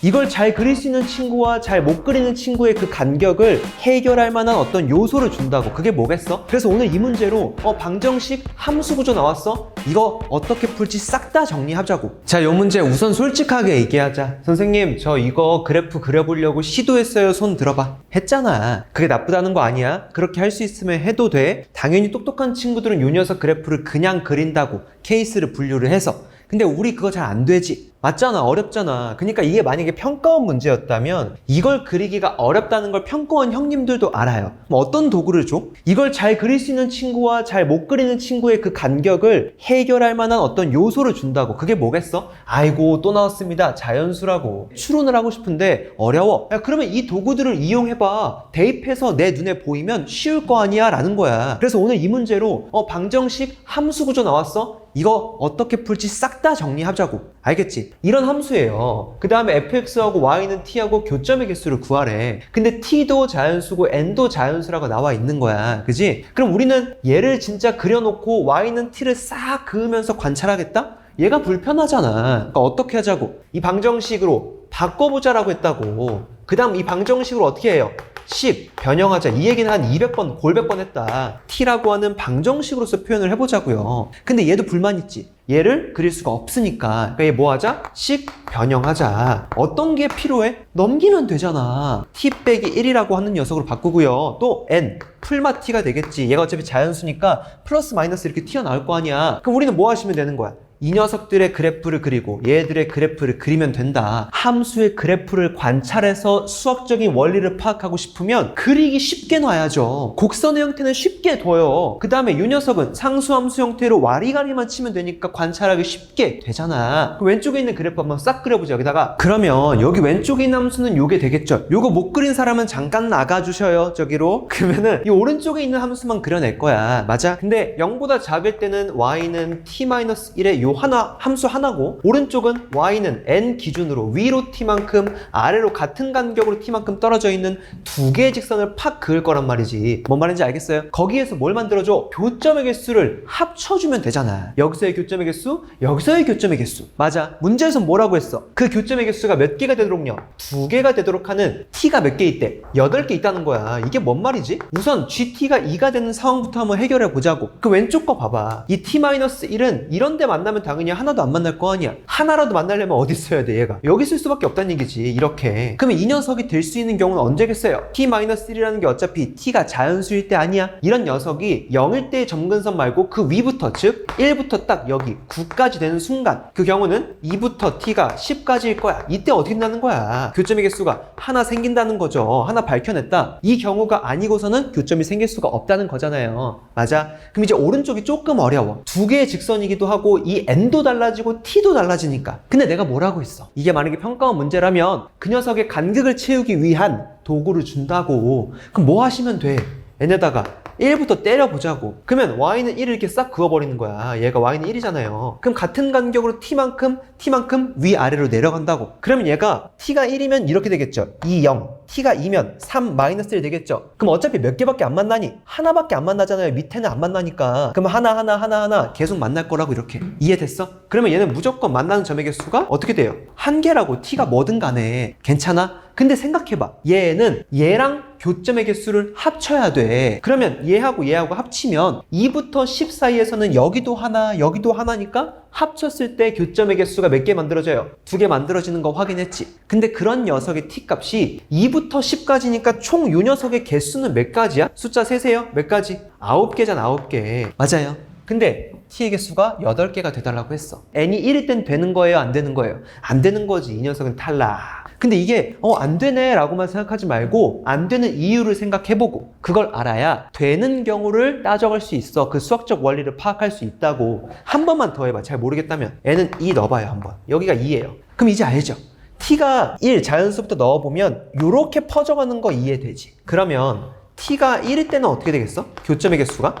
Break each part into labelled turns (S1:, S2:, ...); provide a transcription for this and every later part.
S1: 이걸 잘 그릴 수 있는 친구와 잘 못 그리는 친구의 그 간격을 해결할 만한 어떤 요소를 준다고. 그게 뭐겠어? 그래서 오늘 이 문제로 어, 방정식 함수 구조 나왔어? 이거 어떻게 풀지 싹 다 정리하자고. 자, 요 문제 우선 솔직하게 얘기하자. 선생님, 저 이거 그래프 그려보려고 시도했어요. 손 들어봐. 했잖아. 그게 나쁘다는 거 아니야. 그렇게 할 수 있으면 해도 돼. 당연히 똑똑한 친구들은 요 녀석 그래프를 그냥 그린다고. 케이스를 분류를 해서. 근데 우리 그거 잘 안 되지. 맞잖아. 어렵잖아. 그러니까 이게 만약에 평가원 문제였다면 이걸 그리기가 어렵다는 걸 평가원 형님들도 알아요. 뭐 어떤 도구를 줘? 이걸 잘 그릴 수 있는 친구와 잘 못 그리는 친구의 그 간격을 해결할 만한 어떤 요소를 준다고. 그게 뭐겠어? 아이고, 또 나왔습니다. 자연수라고. 추론을 하고 싶은데 어려워. 야, 그러면 이 도구들을 이용해봐. 대입해서 내 눈에 보이면 쉬울 거 아니야? 라는 거야. 그래서 오늘 이 문제로 어, 방정식 함수 구조 나왔어? 이거 어떻게 풀지 싹 다 정리하자고. 알겠지? 이런 함수예요. 그 다음에 fx하고 y는 t하고 교점의 개수를 구하래. 근데 t도 자연수고 n도 자연수라고 나와 있는 거야. 그지? 그럼 우리는 얘를 진짜 그려놓고 y는 t를 싹 그으면서 관찰하겠다? 얘가 불편하잖아. 그러니까 어떻게 하자고? 이 방정식으로 바꿔보자라고 했다고. 그 다음 이 방정식으로 어떻게 해요? 10 변형하자 이 얘기는 한 200번 골백 번 했다 t라고 하는 방정식으로서 표현을 해보자고요 근데 얘도 불만 있지 얘를 그릴 수가 없으니까 그러니까 얘 뭐 하자? 10 변형하자 어떤 게 필요해? 넘기면 되잖아 t 빼기 1이라고 하는 녀석으로 바꾸고요 또 n 풀마 t가 되겠지 얘가 어차피 자연수니까 플러스 마이너스 이렇게 튀어나올 거 아니야 그럼 우리는 뭐 하시면 되는 거야? 이 녀석들의 그래프를 그리고 얘들의 그래프를 그리면 된다. 함수의 그래프를 관찰해서 수학적인 원리를 파악하고 싶으면 그리기 쉽게 놔야죠. 곡선의 형태는 쉽게 둬요. 그 다음에 이 녀석은 상수함수 형태로 와리가리만 치면 되니까 관찰하기 쉽게 되잖아. 그 왼쪽에 있는 그래프 한번 싹 그려보자. 여기다가 그러면 여기 왼쪽에 있는 함수는 요게 되겠죠. 요거 못 그린 사람은 잠깐 나가주셔요. 저기로. 그러면은 이 오른쪽에 있는 함수만 그려낼 거야. 맞아? 근데 0보다 작을 때는 y는 t-1의 요 하나 함수 하나고 오른쪽은 y는 n 기준으로 위로 t만큼 아래로 같은 간 격으로 t만큼 떨어져 있는 두 개의 직선을 팍 그을 거란 말이지. 뭔 말인지 알겠어요? 거기에서 뭘 만들어줘? 교점의 개수를 합쳐주면 되잖아. 여기서의 교점의 개수, 여기서의 교점의 개수. 맞아. 문제에서 뭐라고 했어? 그 교점의 개수가 몇 개가 되도록요? 두 개가 되도록 하는 t가 몇 개 있대? 여덟 개 있다는 거야. 이게 뭔 말이지? 우선 gt가 2가 되는 상황부터 한번 해결해 보자고. 그 왼쪽 거 봐봐. 이 t-1은 이런 데 만나면 당연히 하나도 안 만날 거 아니야. 하나라도 만나려면 어디 있어야 돼, 얘가? 여기 있을 수밖에 없다는 얘기지. 이렇게. 그러면 이 녀석이 될 수 있는 경우는 언제겠어요? t-1이라는 게 어차피 t가 자연수일 때 아니야. 이런 녀석이 0일 때의 점근선 말고 그 위부터, 즉 1부터 딱 여기 9까지 되는 순간 그 경우는 2부터 t가 10까지일 거야. 이때 어떻게 된다는 거야? 교점의 개수가 하나 생긴다는 거죠. 하나 밝혀냈다. 이 경우가 아니고서는 교점이 생길 수가 없다는 거잖아요. 맞아? 그럼 이제 오른쪽이 조금 어려워. 두 개의 직선이기도 하고 이 n도 달라지고 t도 달라지니까. 근데 내가 뭐라고 했어? 이게 만약에 평가원 문제라면 그 녀석의 간 극을 채우기 위한 도구를 준다고. 그럼 뭐 하시면 돼? n에다가 1부터 때려보자고. 그러면 y는 1을 이렇게 싹 그어버리는 거야. 얘가 y는 1이잖아요. 그럼 같은 간격으로 t만큼, t만큼 위아래로 내려간다고. 그러면 얘가 t가 1이면 이렇게 되겠죠. 2, 0. t가 2면 3, 마이너스 1 되겠죠. 그럼 어차피 몇 개밖에 안 만나니? 하나밖에 안 만나잖아요. 밑에는 안 만나니까. 그럼 하나, 하나, 하나, 하나 계속 만날 거라고 이렇게. 이해됐어? 그러면 얘는 무조건 만나는 점의 개수가 어떻게 돼요? 한 개라고 t가 뭐든 간에. 괜찮아? 근데 생각해봐. 얘는 얘랑 교점의 개수를 합쳐야 돼. 그러면 얘하고 얘하고 합치면 2부터 10 사이에서는 여기도 하나, 여기도 하나니까 합쳤을 때 교점의 개수가 몇 개 만들어져요? 두 개 만들어지는 거 확인했지. 근데 그런 녀석의 t 값이 2부터 10까지니까 총 요 녀석의 개수는 몇 가지야? 숫자 세세요? 몇 가지? 9개잖아, 9개. 맞아요. 근데 t의 개수가 8개가 되달라고 했어. n이 1일 땐 되는 거예요? 안 되는 거예요? 안 되는 거지. 이 녀석은 탈락. 근데 이게 어 안 되네 라고만 생각하지 말고 안 되는 이유를 생각해보고 그걸 알아야 되는 경우를 따져갈 수 있어. 그 수학적 원리를 파악할 수 있다고. 한 번만 더 해봐. 잘 모르겠다면. n은 2 넣어봐요 한번. 여기가 2예요. 그럼 이제 알죠? T가 1 자연수부터 넣어보면 이렇게 퍼져가는 거 이해되지. 그러면 t가 1일 때는 어떻게 되겠어? 교점의 개수가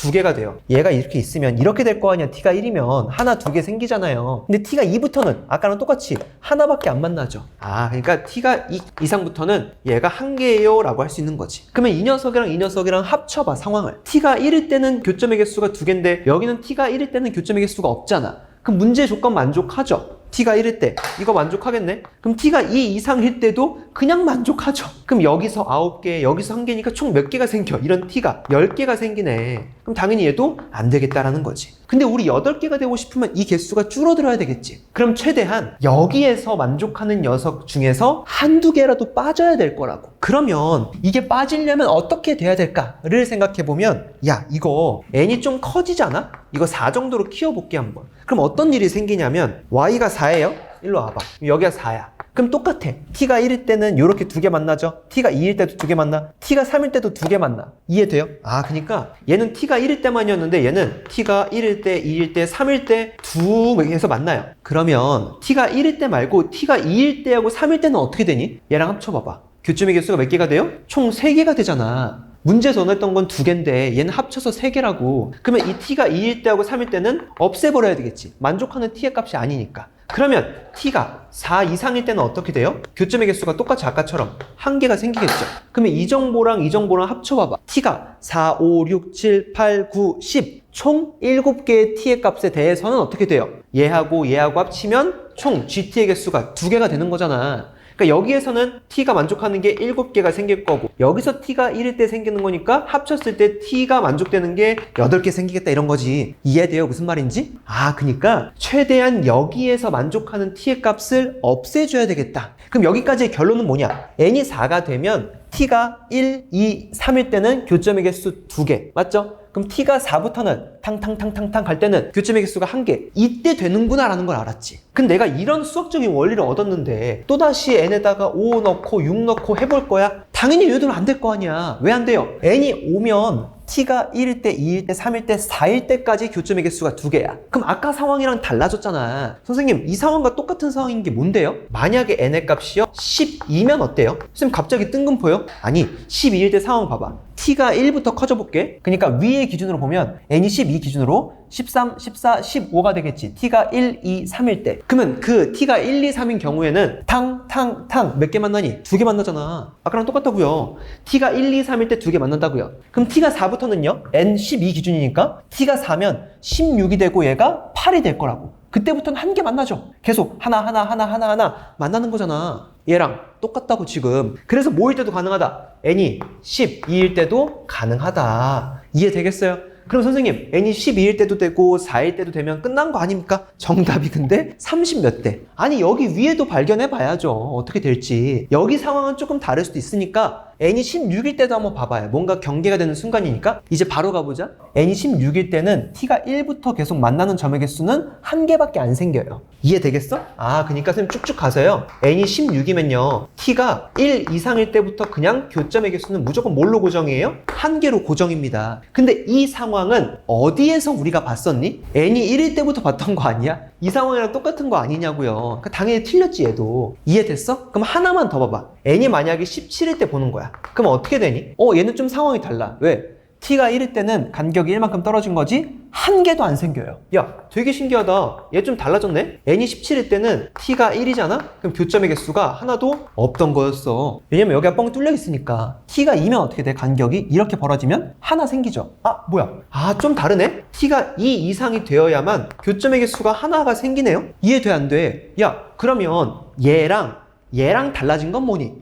S1: 두 개가 돼요. 얘가 이렇게 있으면 이렇게 될 거 아니야. t가 1이면 하나 두 개 생기잖아요. 근데 t가 2부터는 아까랑 똑같이 하나밖에 안 만나죠. 아, 그러니까 t가 2 이상부터는 얘가 한 개예요 라고 할 수 있는 거지. 그러면 이 녀석이랑 이 녀석이랑 합쳐봐 상황을. t가 1일 때는 교점의 개수가 두 개인데 여기는 t가 1일 때는 교점의 개수가 없잖아. 그럼 문제 조건 만족하죠? t가 1일 때 이거 만족하겠네? 그럼 t가 2 이상일 때도 그냥 만족하죠. 그럼 여기서 9개, 여기서 1개니까 총 몇 개가 생겨? 이런 t가 10개가 생기네. 그럼 당연히 얘도 안 되겠다라는 거지. 근데 우리 8개가 되고 싶으면 이 개수가 줄어들어야 되겠지. 그럼 최대한 여기에서 만족하는 녀석 중에서 한두 개라도 빠져야 될 거라고. 그러면 이게 빠지려면 어떻게 돼야 될까를 생각해 보면 야, 이거 n이 좀 커지잖아? 이거 4 정도로 키워볼게 한번. 그럼 어떤 일이 생기냐면 y가 4예요? 일로 와봐. 여기가 4야. 그럼 똑같아. t가 1일 때는 이렇게 두 개 만나죠? t가 2일 때도 두 개 만나. t가 3일 때도 두 개 만나. 이해돼요? 아, 그러니까 얘는 t가 1일 때만이었는데 얘는 t가 1일 때, 2일 때, 3일 때두 개에서 만나요. 그러면 t가 1일 때 말고 t가 2일 때하고 3일 때는 어떻게 되니? 얘랑 합쳐봐봐. 교점의 개수가 몇 개가 돼요? 총 3개가 되잖아. 문제에서 원했던 건 두 개인데 얘는 합쳐서 세 개라고. 그러면 이 t가 2일 때하고 3일 때는 없애버려야 되겠지. 만족하는 t의 값이 아니니까. 그러면 t가 4 이상일 때는 어떻게 돼요? 교점의 개수가 똑같이 아까처럼 한 개가 생기겠죠. 그러면 이 정보랑 이 정보랑 합쳐봐봐. t가 4, 5, 6, 7, 8, 9, 10. 총 7개의 t의 값에 대해서는 어떻게 돼요? 얘하고 얘하고 합치면 총 gt의 개수가 두 개가 되는 거잖아. 그러니까 여기에서는 t가 만족하는 게 7개가 생길 거고 여기서 t가 1일 때 생기는 거니까 합쳤을 때 t가 만족되는 게 8개 생기겠다 이런 거지. 이해돼요? 무슨 말인지? 아 그러니까 최대한 여기에서 만족하는 t의 값을 없애줘야 되겠다. 그럼 여기까지의 결론은 뭐냐? N이 4가 되면 t가 1, 2, 3일 때는 교점의 개수 2개 맞죠? 그럼 t가 4부터는 탕탕탕탕탕 갈 때는 교점의 개수가 1개. 이때 되는구나 라는 걸 알았지. 근데 내가 이런 수학적인 원리를 얻었는데 또다시 n에다가 5 넣고 6 넣고 해볼 거야? 당연히 얘들은 안 될 거 아니야. 왜 안 돼요? n이 오면 t가 1일 때, 2일 때, 3일 때, 4일 때까지 교점의 개수가 두 개야. 그럼 아까 상황이랑 달라졌잖아. 선생님, 이 상황과 똑같은 상황인 게 뭔데요? 만약에 n의 값이요? 12면 어때요? 선생님 갑자기 뜬금포요? 아니, 12일 때 상황 봐봐. T가 1부터 커져 볼게. 그러니까 위의 기준으로 보면 n이 12 기준으로 13, 14, 15가 되겠지. t가 1, 2, 3일 때. 그러면 그 t가 1, 2, 3인 경우에는 탕, 탕, 탕 몇 개 만나니? 두 개 만나잖아. 아까랑 똑같다고요. t가 1, 2, 3일 때 두 개 만난다고요. 그럼 t가 4부터는요? n 12 기준이니까 t가 4면 16이 되고 얘가 8이 될 거라고. 그때부터는 한 개 만나죠. 계속 하나 하나 하나 하나 하나 만나는 거잖아. 얘랑 똑같다고 지금. 그래서 모일 때도 가능하다. n이 12일 때도 가능하다. 이해되겠어요? 그럼 선생님, n이 12일 때도 되고 4일 때도 되면 끝난 거 아닙니까? 정답이 근데 30 몇 대. 아니, 여기 위에도 발견해 봐야죠. 어떻게 될지. 여기 상황은 조금 다를 수도 있으니까 n이 16일 때도 한번 봐봐요. 뭔가 경계가 되는 순간이니까. 이제 바로 가보자. n이 16일 때는 t가 1부터 계속 만나는 점의 개수는 한 개밖에 안 생겨요. 이해되겠어? 아, 그러니까 선생님 쭉쭉 가서요. n이 16이면요. t가 1 이상일 때부터 그냥 교점의 개수는 무조건 뭘로 고정이에요? 한 개로 고정입니다. 근데 이 상황은 어디에서 우리가 봤었니? n이 1일 때부터 봤던 거 아니야? 이 상황이랑 똑같은 거 아니냐고요. 그러니까 당연히 틀렸지 얘도. 이해됐어? 그럼 하나만 더 봐봐. n이 만약에 17일 때 보는 거야. 그럼 어떻게 되니? 어, 얘는 좀 상황이 달라. 왜? T가 1일 때는 간격이 1만큼 떨어진 거지 한 개도 안 생겨요. 야, 되게 신기하다. 얘 좀 달라졌네? n이 17일 때는 t가 1이잖아? 그럼 교점의 개수가 하나도 없던 거였어. 왜냐면 여기가 뻥 뚫려 있으니까. t가 2면 어떻게 돼? 간격이 이렇게 벌어지면 하나 생기죠. 아, 뭐야? 아, 좀 다르네? t가 2 이상이 되어야만 교점의 개수가 하나가 생기네요? 이해 돼, 안 돼? 야, 그러면 얘랑 얘랑 달라진 건 뭐니?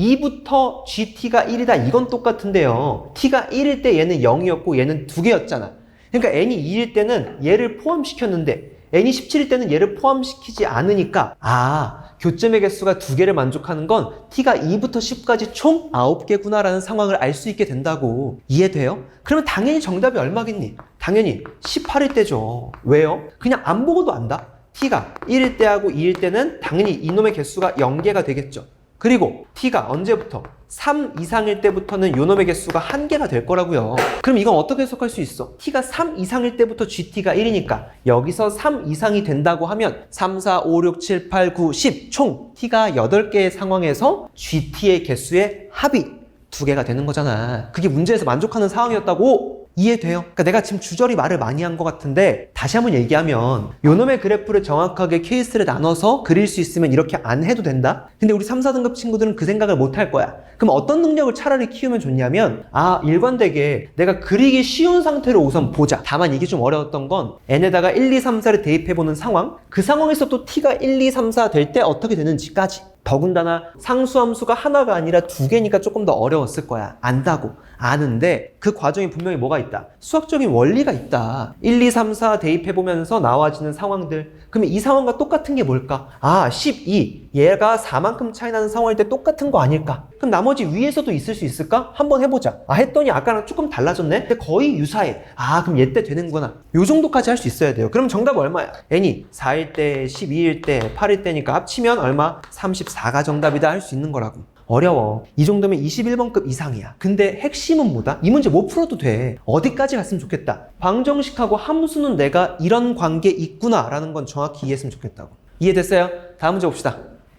S1: 2부터 GT가 1이다. 이건 똑같은데요. T가 1일 때 얘는 0이었고 얘는 2개였잖아. 그러니까 N이 2일 때는 얘를 포함시켰는데 N이 17일 때는 얘를 포함시키지 않으니까 아 교점의 개수가 두 개를 만족하는 건 T가 2부터 10까지 총 9개구나라는 상황을 알 수 있게 된다고 이해돼요? 그러면 당연히 정답이 얼마겠니? 당연히 18일 때죠. 왜요? 그냥 안 보고도 안다. T가 1일 때하고 2일 때는 당연히 이놈의 개수가 0개가 되겠죠. 그리고 t가 언제부터 3 이상일 때부터는 요놈의 개수가 한 개가 될 거라고요. 그럼 이건 어떻게 해석할 수 있어? t가 3 이상일 때부터 gt가 1이니까 여기서 3 이상이 된다고 하면 3, 4, 5, 6, 7, 8, 9, 10 총 t가 8개의 상황에서 gt의 개수의 합이 두 개가 되는 거잖아. 그게 문제에서 만족하는 상황이었다고. 이해돼요? 그러니까 내가 지금 주저리 말을 많이 한 것 같은데 다시 한번 얘기하면 요놈의 그래프를 정확하게 케이스를 나눠서 그릴 수 있으면 이렇게 안 해도 된다? 근데 우리 3, 4등급 친구들은 그 생각을 못 할 거야. 그럼 어떤 능력을 차라리 키우면 좋냐면 아 일관되게 내가 그리기 쉬운 상태로 우선 보자. 다만 이게 좀 어려웠던 건 n에다가 1, 2, 3, 4를 대입해보는 상황 그 상황에서 또 t가 1, 2, 3, 4 될 때 어떻게 되는지까지 더군다나 상수함수가 하나가 아니라 두 개니까 조금 더 어려웠을 거야. 안다고. 아는데 그 과정에 분명히 뭐가 있다. 수학적인 원리가 있다. 1, 2, 3, 4 대입해보면서 나와지는 상황들. 그러면 이 상황과 똑같은 게 뭘까? 아, 12. 얘가 4만큼 차이 나는 상황일 때 똑같은 거 아닐까? 그럼 나머지 위에서도 있을 수 있을까? 한번 해보자. 아, 했더니 아까랑 조금 달라졌네? 근데 거의 유사해. 아, 그럼 얘 때 되는구나. 요 정도까지 할 수 있어야 돼요. 그럼 정답 얼마야? n이 4일 때, 12일 때, 8일 때니까 합치면 얼마? 34가 정답이다 할 수 있는 거라고. 어려워. 이 정도면 21번급 이상이야. 근데 핵심은 뭐다? 이 문제 못 풀어도 돼. 어디까지 갔으면 좋겠다. 방정식하고 함수는 내가 이런 관계 있구나 라는 건 정확히 이해했으면 좋겠다고. 이해됐어요? 다음 문제 봅시다.